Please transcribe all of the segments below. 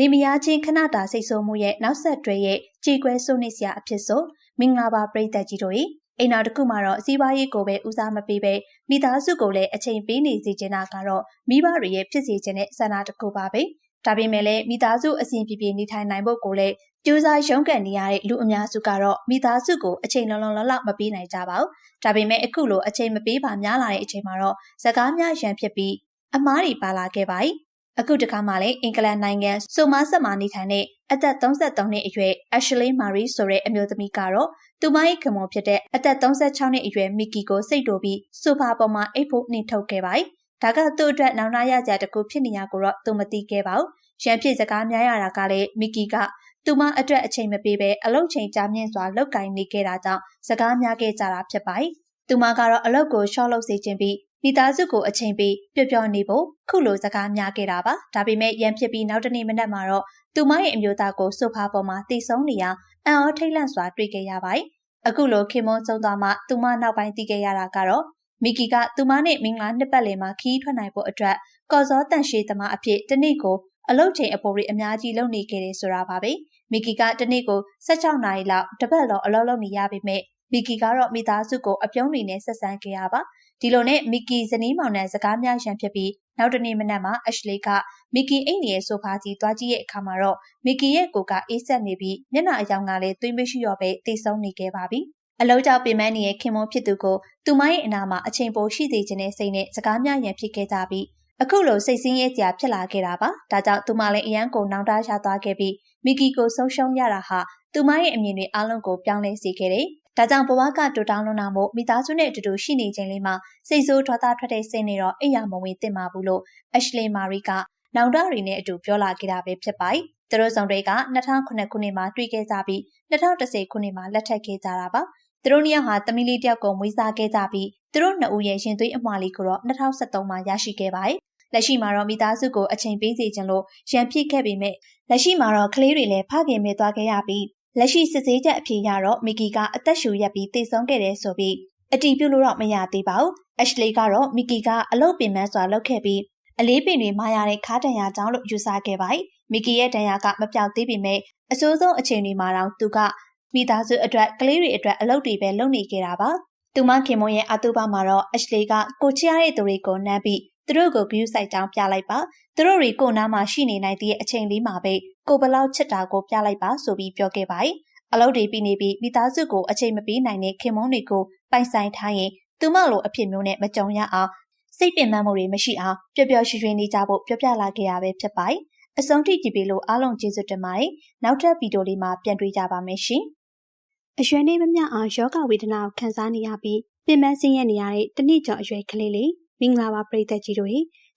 လင်မယားချင်းခဏတာစိတ်ဆိုးမှုရဲ့နောက်ဆက်တွဲရဲ့ကြေကွဲစိုးနေစရာအဖြစ်ဆိုမင်္ဂလာပါပရိသတ်ကြီးတို့၏အိမ်တော်တစ်ခုမှာတော့စီးပွားရေးကိုပဲဦးစားမပေးပဲမိသားစုကိုလည်းအချိန်ပေးနေစီချင်တာကတော့မိဘတွေရဲ့ဖြစ်စီခြင်းနဲ့ဆန္ဒတစ်ခုပါပဲဒါပေမဲ့လည်းမိသားစုအစဉ်ပြေပြေနေထိုင်နိုင်ဖို့ကိုလည်းကြိုးစားရုန်းကန်နေရတဲ့လူအများစုကတော့မိသားစုကိုအချိန်လုံးလုံးလောက်မပေးနိုင်ကြပါဘူးဒါပေမဲ့အခုလိုအချိန်မပေးပါများလာတဲ့အချိန်မှာတော့စကားများရန်ဖြစ်ပြီးအမားတွေပါလာခဲ့ပါ යි အခုတခါမှလည်းအင်္ဂလန်နိုင်ငံဆိုမားဆက်မှာနေထိုင်တဲ့အသက်33နှစ်အရွယ် Ashley Marie ဆိုတဲ့အမျိုးသမီးကတော့သူမရဲ့ခင်မွန်ဖြစ်တဲ့အသက်36နှစ်အရွယ်မီကီကိုစိတ်တိုပြီးဆိုဖာပေါ်မှာအိတ်ဖို့နှင်ထုတ်ခဲ့ပါ යි ။ဒါကသူ့အတွက်နောင်နာရကြတကူဖြစ်နေရကိုတော့သူမသိခဲ့ပါဘူး။ရန်ဖြစ်စကားများရတာကလည်းမီကီကသူမအတွက်အချိန်မပေးဘဲအလုတ်ချိန်ကြာမြင့်စွာလောက်ကင်နေခဲ့တာကြောင့်စကားများခဲ့ကြတာဖြစ်ပါ යි ။သူမကတော့အလုတ်ကိုရှော့လုပ်စေခြင်းပြီး မိသားစုကိုအချိန်ပေးပျော်ပျော်နေဖို့ခုလိုစကားများခဲ့တာပါဒါပေမဲ့ရန်ဖြစ်ပြီးနောက်တနေ့မနက်မှာတော့သူမရဲ့အမျိုးသားကိုဆိုဖာပေါ်မှာတည်ဆုံးနေရအံ့ဩထိတ်လန့်စွာတွေ့ခဲ့ရပါတယ်အခုလိုခင်မွန်းဆုံးသွားမှသူမနောက်ပိုင်းသိခဲ့ရတာကတော့မီကီကသူမနဲ့မင်္ဂလာနှစ်ပတ်လည်မှာခီးထွက်နိုင်ဖို့အတွက်ကော်စောတန်ရှိသမားအဖြစ်တနေ့ကိုအလုတ်ချိန်အပေါ်တွေအများကြီးလုပ်နေခဲ့တယ်ဆိုတာပါပဲမီကီကတနေ့ကို16နာရီလောက်တပတ်လောက်အလုပ်လုပ်နေရပေမဲ့မီကီကတော့မိသားစုကိုအပြုံးတွေနဲ့ဆက်ဆံခဲ့ရပါ ဒီလိုနဲ့မီကီဇနီးမောင်နဲ့စကားများရန်ဖြစ်ပြီးနောက်တနေ့မနက်မှာအရှလေးကမီကီအိတ်နေတဲ့ဆိုဖာကြီးသွားကြည့်ရဲ့အခါမှာတော့မီကီရဲ့ကိုကအေးဆက်နေပြီးမျက်နှာအယောင်ကလည်းသွေးမရှိတော့ပဲတိတ်ဆုံးနေခဲ့ပါပြီအလောက်ကြောက်ပင်မနေတဲ့ခင်မွန်ဖြစ်သူကိုသူမရဲ့အနာမှာအချိန်ပိုရှိသေးခြင်းနဲ့စိတ်နဲ့စကားများရန်ဖြစ်ခဲ့ကြပြီးအခုလိုစိတ်ဆင်းရဲစရာဖြစ်လာခဲ့တာပါဒါကြောင့်သူမလည်းအရန်ကိုနောင်တရသွားခဲ့ပြီးမီကီကိုဆုံးရှုံးရတာဟာသူမရဲ့အမြင်တွေအလုံးကိုပြောင်းလဲစေခဲ့တယ် ဒါကြောင့်ဘဝကတူတောင်းလွန်တာမို့မိသားစုနဲ့အတူတူရှိနေခြင်းလေးမှာစိတ်ဆိုးဒေါသထွက်တဲ့စိတ်နဲ့တော့အိယာမဝင်သင့်ပါဘူးလို့အရှလီမာရီကနောင်တရီနဲ့အတူပြောလာခဲ့တာပဲဖြစ်ပါတယ်။သူတို့ဆောင်တွေက2009ခုနှစ်မှာတွေ့ခဲ့ကြပြီး2010ခုနှစ်မှာလက်ထပ်ခဲ့ကြတာပါ။သူတို့နှစ်ယောက်ဟာတမီလေးတယောက်ကိုမွေးစားခဲ့ကြပြီးသူတို့နှစ်ဦးရဲ့ရင်သွေးအမွှာလေးကိုတော့2013မှာရရှိခဲ့ပါတယ်။လက်ရှိမှာတော့မိသားစုကိုအချိန်ပေးစီခြင်းလို့ရန်ဖြစ်ခဲ့ပေမဲ့လက်ရှိမှာတော့ကလေးတွေလည်းဖခင်မဲ့သွားခဲ့ရပြီး လက်ရှိစစ်ဆေးချက်အဖြစ်ရတော့မီကီကအသက်ရှူရက်ပြီးတည်ဆုံးခဲ့တယ်ဆိုပြီးအတီးပြုလို့တော့မရသေးပါဘူး။အက်ရှလီကတော့မီကီကအလုတ်ပင်မစွာလုပ်ခဲ့ပြီးအလေးပင်တွေမာရတဲ့ခါတန်ရာကြောင့်လို့ယူဆခဲ့ပါတယ်။မီကီရဲ့တန်ရာကမပြောက်သေးပေမဲ့အစိုးဆုံးအချိန်တွေမှာတော့သူကမိသားစုအတွက်ကလေးတွေအတွက်အလုပ်တွေပဲလုပ်နေခဲ့တာပါ။သူမခင်မွန်ရဲ့အတူပါမှာတော့အက်ရှလီကကိုချရတဲ့သူတွေကိုနမ်းပြီးသူတို့ကိုဂယူးဆိုင်တောင်းပြလိုက်ပါသူတို့တွေကိုနားမှာရှိနေနိုင်တဲ့အချိန်လေးမှာပဲ ကိုဘလောက်ချစ်တာကိုပြလိုက်ပါဆိုပြီးပြောခဲ့ပါတယ်အလုပ်တွေပြီးနေပြီးမိသားစုကိုအချိန်မပေးနိုင်တဲ့ခင်မုန်းတွေကိုပိုင်ဆိုင်ထားရင်သူမလိုအဖြစ်မျိုးနဲ့မကြုံရအောင်စိတ်ပင်ပန်းမှုတွေမရှိအောင်ပျော်ပျော်ရွှင်ရွှင်နေကြဖို့ပြောပြလာခဲ့ရပဲဖြစ်ပါတယ်။အဆုံးထိကြည့်ပြီးလို့အားလုံးကျေးဇူးတင်ပါတယ်။နောက်ထပ်ဗီဒီယိုလေးမှာပြန်တွေ့ကြပါမယ်ရှင်။အရွယ်နေမမျှအောင်ယောဂဝေဒနာကိုခံစားနေရပြီးပင်ပန်းဆင်းရဲနေရတဲ့တနည်းကျော်အရွယ်ကလေးလေးမင်္ဂလာပါပရိသတ်ကြီးတို့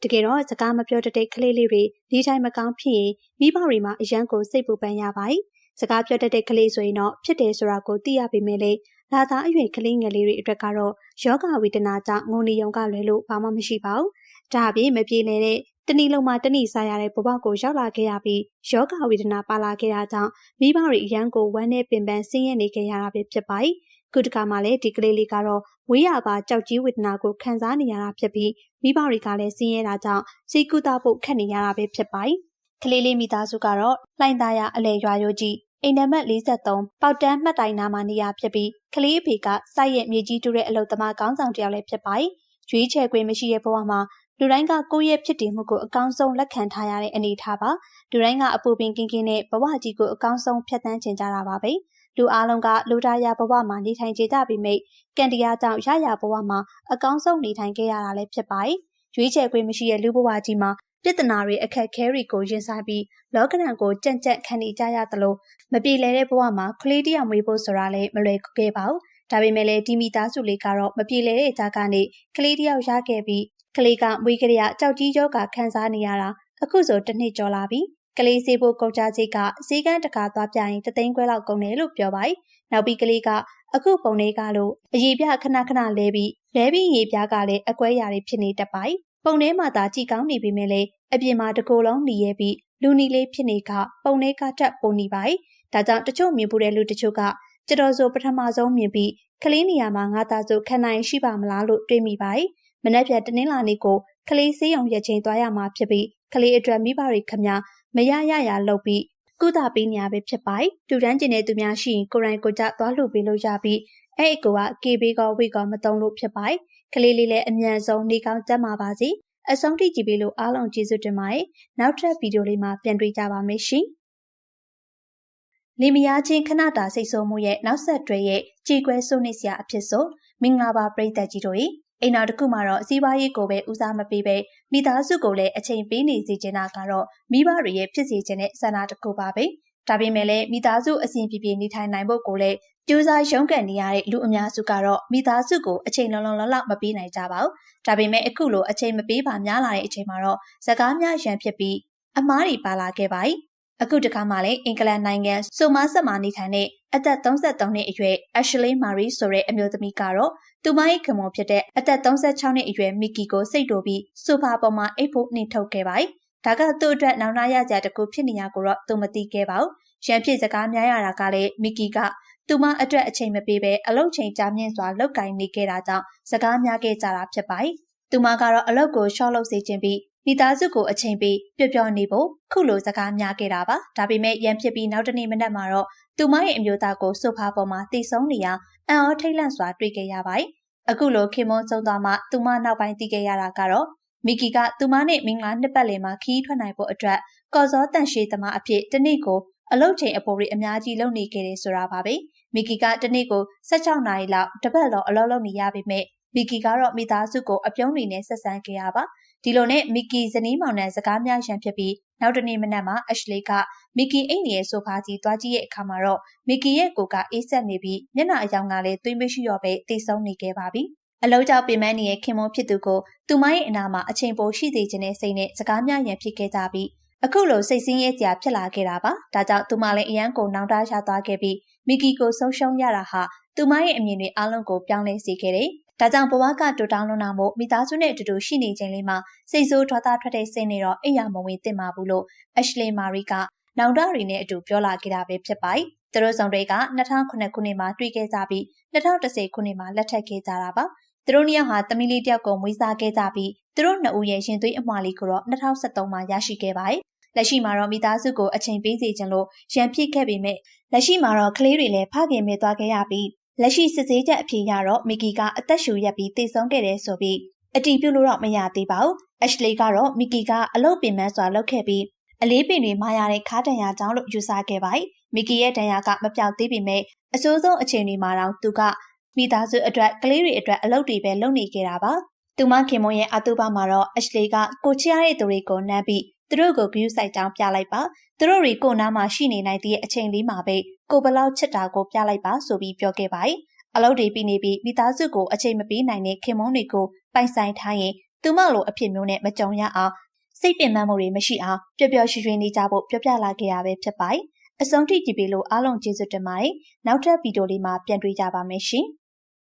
တကယ်တော့စကားမပြောတတ်တဲ့ကလေးလေးတွေဒီတိုင်းမကောင်းဖြစ်ရင်မိဘတွေမှာအရန်ကိုစိတ်ပူပန်ရပါတယ်စကားပြောတတ်တဲ့ကလေးဆိုရင်တော့ဖြစ်တယ်ဆိုတာကိုသိရပေမဲ့လည်းလာသားအရွယ်ကလေးငယ်လေးတွေအတွက်ကတော့ယောဂဝေဒနာကြောင့်ငုံနေုံကလွယ်လို့ဘာမှမရှိပါဘူး။ဒါအပြင်မပြေလည်တဲ့တဏီလုံးမှာတဏီစားရတဲ့ဘဝကိုရောက်လာခဲ့ရပြီးယောဂဝေဒနာပါလာခဲ့တာကြောင့်မိဘတွေအရန်ကိုဝမ်းနဲ့ပင်ပန်းဆင်းရဲနေခဲ့ရတာပဲဖြစ်ပါတယ်။ ခုတခါမှလည်းဒီကလေးလေးကတော့ဝေးရပါကြောက်ကြီးဝေဒနာကိုခံစားနေရတာဖြစ်ပြီးမိဘတွေကလည်းဆင်းရဲတာကြောင့်စိတ်ကူးတာဖို့ခက်နေရတာပဲဖြစ်ပါတယ်။ကလေးလေးမိသားစုကတော့လှိုင်းသားရအလဲရွာရိုးကြီးအိမ်နံပါတ်43ပေါတန်းမှတ်တိုင်နာမှာနေရဖြစ်ပြီးကလေးအဖေကစိုက်ရဲ့မြေကြီးတူတဲ့အလုပ်သမားကောင်းဆောင်တယောက်လည်းဖြစ်ပါတယ်။ရွေးချယ်ခွင့်မရှိတဲ့ဘဝမှာလူတိုင်းကကိုယ့်ရဲ့ဖြစ်တည်မှုကိုအကောင်းဆုံးလက်ခံထားရတဲ့အနေအထားပါ။လူတိုင်းကအပူပင်ကင်းကင်းနဲ့ဘဝကြီးကိုအကောင်းဆုံးဖြတ်သန်းချင်ကြတာပါပဲ။ လူအားလုံးကလူသားရဘဝမှာနေထိုင်ကြကြပြီးမိကံတရားကြောင့်ရရဘဝမှာအကောင်းဆုံးနေထိုင်ခဲ့ရတာလည်းဖြစ်ပါတယ်။ရွေးချယ်ခွင့်မရှိတဲ့လူဘဝကြီးမှာပြဿနာတွေအခက်ခဲတွေကိုရင်ဆိုင်ပြီးလောကဓာတ်ကိုကြံ့ကြံ့ခံနေကြရသလိုမပြေလည်တဲ့ဘဝမှာကလေးတယောက်မွေးဖို့ဆိုတာလည်းမလွယ်ခဲ့ပါဘူး။ဒါပေမဲ့လည်းဒီမိသားစုလေးကတော့မပြေလည်တဲ့ကြားကနေကလေးတယောက်ရခဲ့ပြီးကလေးကမွေးကလေးကကြောက်ကြီးယောဂခံစားနေရတာအခုဆိုတစ်နှစ်ကျော်လာပြီ။ ကလေးစေးဖို့ကုန်ကြစိတ်ကစေးကန်းတကာသွားပြရင်တသိန်းခွဲလောက်ကုန်တယ်လို့ပြောပါတယ်။နောက်ပြီးကလေးကအခုပုံလေးကလို့အရေးပြခဏခဏလဲပြီးလဲပြီးရေပြားကလည်းအကွဲရာတွေဖြစ်နေတတ်ပါတယ်။ပုံထဲမှာသာကြည်ကောင်းနေပြီမဲ့လေအပြင်မှာတကိုယ်လုံးหนีရဲပြီးလူနီလေးဖြစ်နေကပုံလေးကတက်ပုံနေပါ යි ဒါကြောင့်တချို့မြင်ပူတဲ့လူတချို့ကကျတော်ဆိုပထမဆုံးမြင်ပြီးကလေးနေရာမှာငါသားဆိုခံနိုင်ရှိပါမလားလို့တွေးမိပါ යි မနေ့ပြန်တနင်္လာနေ့ကိုကလေးစေးအောင်ရက်ချင်းသွားရမှာဖြစ်ပြီး ကလေးအတွက်မိဘတွေခမမရရရလုပ်ပြီးကုသပေးနေရပဲဖြစ်ပါတယ်တူတန်းကျင်တဲ့သူများရှိရင်ကိုရိုင်းကိုကြသွားလှုပ်ပေးလို့ရပြီးအဲ့အကူကကေဘေးကောဝိကောမတုံးလို့ဖြစ်ပါတယ်ကလေးလေးလည်းအမြန်ဆုံးနေကောင်းကျန်းမာပါစေအဆုံးထိကြည့်ပေးလို့အားလုံးကျေးဇူးတင်ပါတယ်နောက်ထပ်ဗီဒီယိုလေးမှာပြန်တွေ့ကြပါမယ်ရှင်လီမယားချင်းခဏတာစိတ်ဆိုးမှုရဲ့နောက်ဆက်တွဲရဲ့ကြေကွဲစိုးနေစရာအဖြစ်ဆိုမင်္ဂလာပါပရိသတ်ကြီးတို့ အိမ်တော်တစ်ခုမှာတော့စီးပွားရေးကိုပဲဦးစားမပေးပဲမိသားစုကိုလည်းအချိန်ပေးနေစီချင်တာကတော့မိဘတွေရဲ့ဖြစ်စီခြင်းနဲ့ဆန္ဒတစ်ခုပါပဲဒါပေမဲ့လည်းမိသားစုအစဉ်ပြေပြေနေထိုင်နိုင်ဖို့ကိုလည်းကြိုးစားရုန်းကန်နေရတဲ့လူအများစုကတော့မိသားစုကိုအချိန်လုံးလုံးလောက်မပေးနိုင်ကြပါဘူးဒါပေမဲ့အခုလိုအချိန်မပေးပါများလာတဲ့အချိန်မှာတော့စကားများရန်ဖြစ်ပြီးအမားတွေပါလာခဲ့ပါ යි အခုတခါမှလည်းအင်္ဂလန်နိုင်ငံဆိုမာဆက်မှာနေထိုင်တဲ့အသက်33နှစ်အရွယ် Ashley Marie ဆိုတဲ့အမျိုးသမီးကတော့သူမရဲ့ခင်မွန်ဖြစ်တဲ့အသက်36နှစ်အရွယ်မီကီကိုစိတ်တိုးပြီးဆိုဖာပေါ်မှာအိတ်ဖို့နှင်ထုတ်ခဲ့ပါတယ်။ဒါကသူ့အတွက်နောင်နာရကြတကူဖြစ်နေရကိုတော့သူမသိခဲ့ပါဘူး။ရန်ဖြစ်စကားများရတာကလည်းမီကီကသူမအတွက်အချိန်မပေးဘဲအလုတ်ချိန်ကြာမြင့်စွာလောက်ကင်နေခဲ့တာကြောင့်စကားများခဲ့ကြတာဖြစ်ပါတယ်။သူမကတော့အလုတ်ကိုရှော့လုပ်စေခြင်းပြီး မိသားစုကိုအချိန်ပေးပျော်ပျော်နေဖို့ခုလိုစကားများခဲ့တာပါဒါပေမဲ့ရန်ဖြစ်ပြီးနောက်တနေ့မနက်မှာတော့သူမရဲ့အမျိုးသားကိုဆိုဖာပေါ်မှာတည်ဆုံးနေရအံ့ဩထိတ်လန့်စွာတွေ့ခဲ့ရပါတယ်အခုလိုခင်မွန်းကျုံသွားမှသူမနောက်ပိုင်းသိခဲ့ရတာကတော့မီကီကသူမနဲ့မင်္ဂလာနှစ်ပတ်လည်မှာခီးထွက်နိုင်ဖို့အတွက်ကော်စောတန်ရှည်သမားအဖြစ်တနေ့ကိုအလုတ်ချိန်အပေါ်တွေအများကြီးလုပ်နေခဲ့တယ်ဆိုတာပါပဲမီကီကတနေ့ကို16နာရီလောက်တပတ်လောက်အလုပ်လုပ်နေရပေမဲ့ မီကီကတော့မိသားစုကိုအပြုံးနေနဲ့ဆက်ဆံခဲ့ရပါဒီလိုနဲ့မီကီဇနီးမောင်နဲ့စကားများရန်ဖြစ်ပြီးနောက်တနေ့မနက်မှာအရှလေးကမီကီအိမ်ရဲ့ဆိုဖာကြီးတွားကြည့်ရဲ့အခါမှာတော့မီကီရဲ့ကိုကအေးဆက်နေပြီးမျက်နှာအယောင်ကလည်းသွေးမရှိတော့ပဲတိတ်ဆုံးနေခဲ့ပါပြီအလောက်ကြောင့်ပြင်ပန်းနေတဲ့ခင်မုန်းဖြစ်သူကိုသူမရဲ့အနာမှာအချိန်ပိုရှိသေးခြင်းနဲ့စိတ်နဲ့စကားများရန်ဖြစ်ခဲ့ကြပြီးအခုလိုစိတ်ဆင်းရဲစရာဖြစ်လာခဲ့တာပါဒါကြောင့်သူမလည်းအရန်ကိုနောင်တရသွားခဲ့ပြီးမီကီကိုဆုံးရှုံးရတာဟာသူမရဲ့အမြင်တွေအလုံးကိုပြောင်းလဲစေခဲ့တယ် ဒါကြောင့်ဘဝကတူတောင်းလွန်တာမို့မိသားစုနဲ့အတူတူရှိနေခြင်းလေးမှာစိတ်ဆိုးဒေါသထွက်တဲ့စိတ်နဲ့တော့အိယာမဝင်သင့်ပါဘူးလို့အရှလီမာရီကနောင်တရီနဲ့အတူပြောလာခဲ့တာပဲဖြစ်ပါတယ်။သူတို့ဆောင်တွေက2009ခုနှစ်မှာတွေ့ခဲ့ကြပြီး2010ခုနှစ်မှာလက်ထပ်ခဲ့ကြတာပါ။သူတို့နှစ်ယောက်ဟာတမီလေးတယောက်ကိုမွေးစားခဲ့ကြပြီးသူတို့နှစ်ဦးရဲ့ရင်သွေးအမွှာလေးကိုတော့2013မှာရရှိခဲ့ပါတယ်။လက်ရှိမှာတော့မိသားစုကိုအချိန်ပေးစီခြင်းလို့ရန်ဖြစ်ခဲ့ပေမဲ့လက်ရှိမှာတော့ကလေးတွေလည်းဖခင်မဲ့သွားခဲ့ရပြီး လက်ရှိစစ်ဆေးချက်အဖြစ်ရတော့မီကီကအသက်ရှူရက်ပြီးတည်ဆုံးခဲ့တယ်ဆိုပြီးအတီးပြုလို့တော့မရသေးပါဘူး။အက်ရှလီကတော့မီကီကအလုတ်ပင်မစွာလုပ်ခဲ့ပြီးအလေးပင်တွေမာရတဲ့ခါတန်ရာကြောင့်လို့ယူဆခဲ့ပါတယ်။မီကီရဲ့တန်ရာကမပြောက်သေးပေမဲ့အစိုးဆုံးအချိန်တွေမှာတော့သူကမိသားစုအတွက်ကလေးတွေအတွက်အလုပ်တွေပဲလုပ်နေခဲ့တာပါ။သူမခင်မွန်ရဲ့အတူပါမှာတော့အက်ရှလီကကိုချရတဲ့သူတွေကိုနမ်းပြီး သူတို့ကိုဂယူးဆိုင်တောင်းပြလိုက်ပါသူတို့တွေကိုနားမှာရှိနေနိုင်တဲ့အချိန်လေးမှာပဲကိုဘလောက်ချစ်တာကိုပြလိုက်ပါဆိုပြီးပြောခဲ့ပါတယ်အလုပ်တွေပြီးနေပြီးမိသားစုကိုအချိန်မပေးနိုင်တဲ့ခင်မုန်းတွေကိုပိုင်ဆိုင်ထားရင်သူမလိုအဖြစ်မျိုးနဲ့မကြုံရအောင်စိတ်ပင်ပန်းမှုတွေမရှိအောင်ပျော်ပျော်ရွှင်ရွှင်နေကြဖို့ပြောပြလာခဲ့ရပဲဖြစ်ပါတယ်။အဆုံးထိကြည့်ပြီးလို့အားလုံးကျေးဇူးတင်ပါတယ်။နောက်ထပ်ဗီဒီယိုလေးမှာပြန်တွေ့ကြပါမယ်ရှင်။